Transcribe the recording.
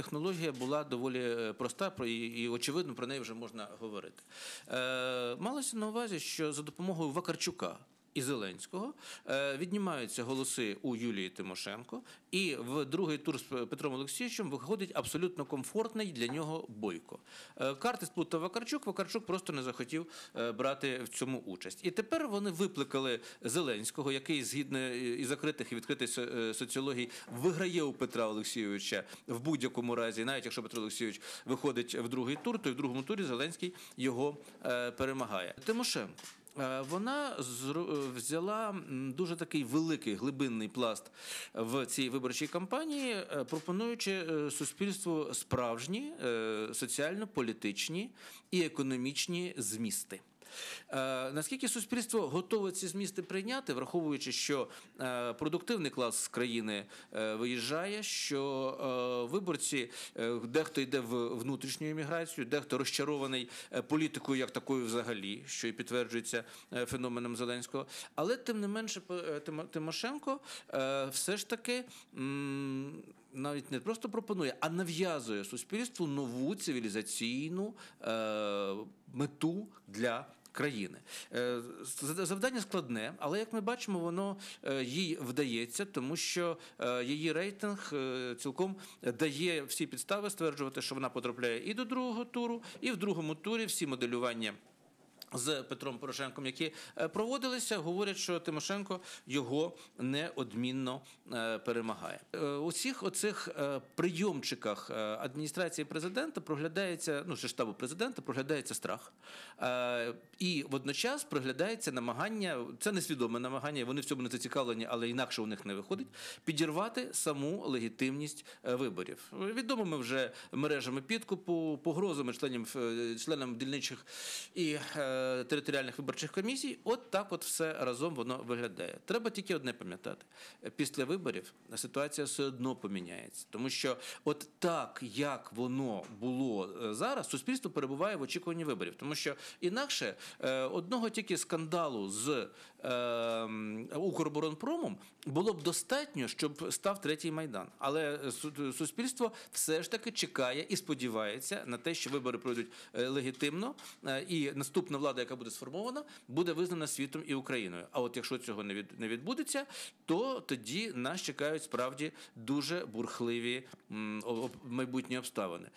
технологія була доволі е, проста, про- і, і очевидно про неї вже можна говорити. Е, малося на увазі, що за допомогою Вакарчука. І Зеленського е, віднімаються голоси у Юлії Тимошенко, і в другий тур з Петром Олексійовичем виходить абсолютно комфортний для нього бойко. Е, карти сплутав Вакарчук. Вакарчук просто не захотів е, брати в цьому участь. І тепер вони викликали Зеленського, який згідно і закритих і відкритих со- соціологій виграє у Петра Олексійовича в будь-якому разі, навіть якщо Петро Олексійович виходить в другий тур, то й в другому турі Зеленський його перемагає. Тимошенко. Е, Вона е, взяла дуже такий великий глибинний пласт в цій виборчій кампанії, е, пропонуючи суспільству справжні соціально-політичні і економічні змісти. Е, наскільки суспільство готове ці змісти прийняти, враховуючи, що е, продуктивний клас з країни е, виїжджає, що виборці дехто йде в внутрішню еміграцію, дехто розчарований політикою як такою взагалі, що і підтверджується феноменом Зеленського. Але тим не менше, Тимошенко все ж таки навіть не просто пропонує, а нав'язує суспільству нову цивілізаційну мету для. Країни Е, завдання складне, але як ми бачимо, воно е, їй вдається, тому що е, її рейтинг цілком дає всі підстави стверджувати, що вона потрапляє і до другого туру, і в другому турі всі моделювання. З Петром Порошенком, які е, проводилися, говорять, що Тимошенко його неодмінно е, перемагає. Е, У всіх оцих прийомчиках адміністрації президента проглядається, ну чи штабу президента, проглядається страх, і водночас проглядається намагання, це несвідоме намагання, вони в цьому не зацікавлені, але інакше у них не виходить, підірвати саму легітимність виборів. Відомими вже мережами підкупу, погрозами членам, е, членам дільничих і територіальних виборчих комісій. От так от все разом воно виглядає. Треба тільки одне пам'ятати: після виборів ситуація все одно поміняється, тому що от так, як воно було е, зараз, суспільство перебуває в очікуванні виборів, тому що інакше е, одного тільки скандалу з е, Укроборонпромом було б достатньо, щоб став третій майдан. Але суспільство все ж таки чекає і сподівається на те, що вибори пройдуть е, легітимно, е, і наступна влада, яка буде сформована, буде визнана світом і Україною. А от якщо цього не від не відбудеться, то тоді нас чекають справді дуже бурхливі майбутні обставини.